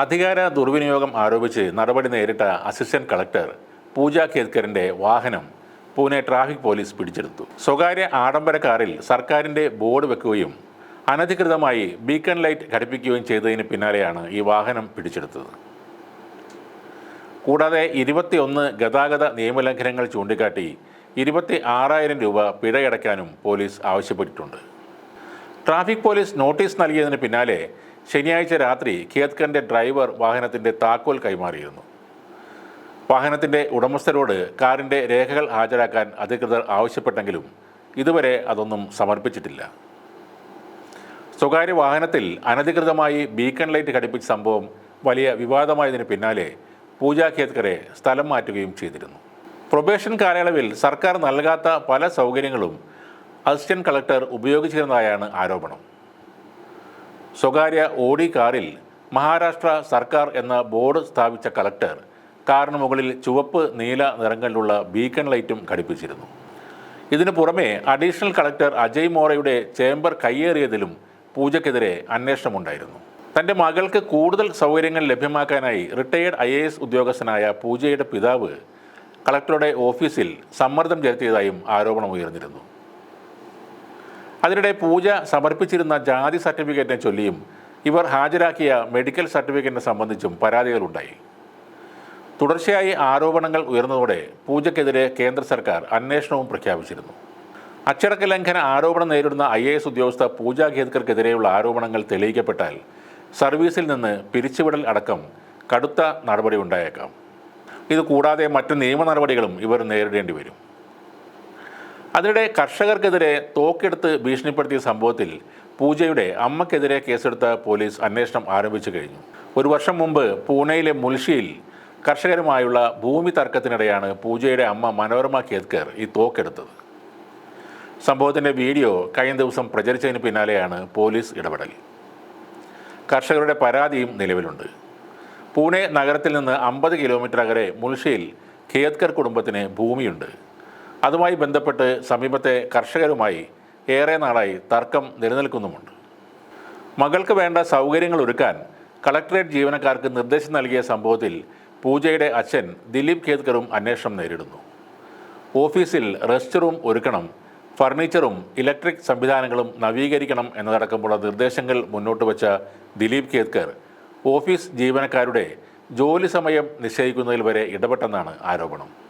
അധികാര ദുർവിനിയോഗം ആരോപിച്ച് നടപടി നേരിട്ട അസിസ്റ്റന്റ് കളക്ടർ പൂജ കേത്കറിന്റെ വാഹനം പൂനെ ട്രാഫിക് പോലീസ് പിടിച്ചെടുത്തു. സ്വകാര്യ ആഡംബര കാറിൽ സർക്കാരിന്റെ ബോർഡ് വെക്കുകയും അനധികൃതമായി ബീക്കൺ ലൈറ്റ് ഘടിപ്പിക്കുകയും ചെയ്തതിന് പിന്നാലെയാണ് ഈ വാഹനം പിടിച്ചെടുത്തത്. കൂടാതെ ഇരുപത്തിയൊന്ന് ഗതാഗത നിയമലംഘനങ്ങൾ ചൂണ്ടിക്കാട്ടി ഇരുപത്തി ആറായിരം രൂപ പിഴയടയ്ക്കാനും പോലീസ് ആവശ്യപ്പെട്ടിട്ടുണ്ട്. ട്രാഫിക് പോലീസ് നോട്ടീസ് നൽകിയതിന് പിന്നാലെ ശനിയാഴ്ച രാത്രി ഖിയത്കന്റെ ഡ്രൈവർ വാഹനത്തിന്റെ താക്കോൽ കൈമാറിയിരുന്നു. വാഹനത്തിന്റെ ഉടമസ്ഥരോട് കാറിന്റെ രേഖകൾ ഹാജരാക്കാൻ അധികൃതർ ആവശ്യപ്പെട്ടെങ്കിലും ഇതുവരെ അതൊന്നും സമർപ്പിച്ചിട്ടില്ല. സ്വകാര്യ വാഹനത്തിൽ അനധികൃതമായി ബീക്കൺ ലൈറ്റ് ഘടിപ്പിച്ച സംഭവം വലിയ വിവാദമായതിന് പിന്നാലെ പൂജ ഖേത്കറെ സ്ഥലം മാറ്റുകയും ചെയ്തിരുന്നു. പ്രൊബേഷൻ കാലയളവിൽ സർക്കാർ നൽകാത്ത പല സൗകര്യങ്ങളും അസിസ്റ്റന്റ് കളക്ടർ ഉപയോഗിച്ചിരുന്നതായാണ് ആരോപണം. സ്വകാര്യ ഓടി കാറിൽ മഹാരാഷ്ട്ര സർക്കാർ എന്ന ബോർഡ് സ്ഥാപിച്ച കളക്ടർ കാറിന് മുകളിൽ ചുവപ്പ് നീല നിറങ്ങളിലുള്ള ബീക്കൺ ലൈറ്റും ഘടിപ്പിച്ചിരുന്നു. ഇതിനു പുറമെ അഡീഷണൽ കളക്ടർ അജയ് മോറയുടെ ചേംബർ കയ്യേറിയതിലും പൂജയ്ക്കെതിരെ അന്വേഷണമുണ്ടായിരുന്നു. തന്റെ മകൾക്ക് കൂടുതൽ സൗകര്യങ്ങൾ ലഭ്യമാക്കാനായി റിട്ടയേർഡ് ഐ ഉദ്യോഗസ്ഥനായ പൂജയുടെ പിതാവ് കളക്ടറുടെ ഓഫീസിൽ സമ്മർദ്ദം ചെലുത്തിയതായും ആരോപണമുയർന്നിരുന്നു. അതിനിടെ പൂജ സമർപ്പിച്ചിരുന്ന ജാതി സർട്ടിഫിക്കറ്റിനെ ചൊല്ലിയും ഇവർ ഹാജരാക്കിയ മെഡിക്കൽ സർട്ടിഫിക്കറ്റിനെ സംബന്ധിച്ചും പരാതികളുണ്ടായി. തുടർച്ചയായി ആരോപണങ്ങൾ ഉയർന്നതോടെ പൂജയ്ക്കെതിരെ കേന്ദ്ര സർക്കാർ അന്വേഷണവും പ്രഖ്യാപിച്ചിരുന്നു. അച്ചടക്ക ലംഘന ആരോപണം നേരിടുന്ന ഐ എ എസ് ഉദ്യോഗസ്ഥ പൂജ ഖേദ്കർക്കെതിരെയുള്ള ആരോപണങ്ങൾ തെളിയിക്കപ്പെട്ടാൽ സർവീസിൽ നിന്ന് പിരിച്ചുവിടൽ അടക്കം കടുത്ത നടപടി ഉണ്ടായേക്കാം ഇത് കൂടാതെ മറ്റു നിയമ നടപടികളും ഇവർ നേരിടേണ്ടി വരും. അതിനിടെ കർഷകർക്കെതിരെ തോക്കെടുത്ത് ഭീഷണിപ്പെടുത്തിയ സംഭവത്തിൽ പൂജയുടെ അമ്മക്കെതിരെ കേസെടുത്ത പോലീസ് അന്വേഷണം ആരംഭിച്ചു കഴിഞ്ഞു. ഒരു വർഷം മുമ്പ് പൂനെയിലെ മുൽഷിയിൽ കർഷകരുമായുള്ള ഭൂമി തർക്കത്തിനിടെയാണ് പൂജയുടെ അമ്മ മനോരമ കേത്കർ ഈ തോക്കെടുത്തത്. സംഭവത്തിന്റെ വീഡിയോ കഴിഞ്ഞ ദിവസം പ്രചരിച്ചതിന് പിന്നാലെയാണ് പോലീസ് ഇടപെടൽ. കർഷകരുടെ പരാതിയും നിലവിലുണ്ട്. പൂനെ നഗരത്തിൽ നിന്ന് അമ്പത് കിലോമീറ്റർ അകലെ മുൽഷിയിൽ ഖേത്കർ കുടുംബത്തിന് ഭൂമിയുണ്ട്. അതുമായി ബന്ധപ്പെട്ട് സമീപത്തെ കർഷകരുമായി ഏറെ നാളായി തർക്കം നിലനിൽക്കുന്നുമുണ്ട്. മകൾക്ക് വേണ്ട സൗകര്യങ്ങൾ ഒരുക്കാൻ കളക്ടറേറ്റ് ജീവനക്കാർക്ക് നിർദ്ദേശം നൽകിയ സംഭവത്തിൽ പൂജയുടെ അച്ഛൻ ദിലീപ് കേദ്കറും അന്വേഷണം നേരിടുന്നു. ഓഫീസിൽ റെസ്റ്റ് റൂം ഒരുക്കണം ഫർണിച്ചറും ഇലക്ട്രിക് സംവിധാനങ്ങളും നവീകരിക്കണം എന്നതടക്കമുള്ള നിർദ്ദേശങ്ങൾ മുന്നോട്ട് വച്ച ദിലീപ് കേദ്കർ ഓഫീസ് ജീവനക്കാരുടെ ജോലി സമയം നിശ്ചയിക്കുന്നതിൽ വരെ ഇടപെട്ടെന്നാണ് ആരോപണം.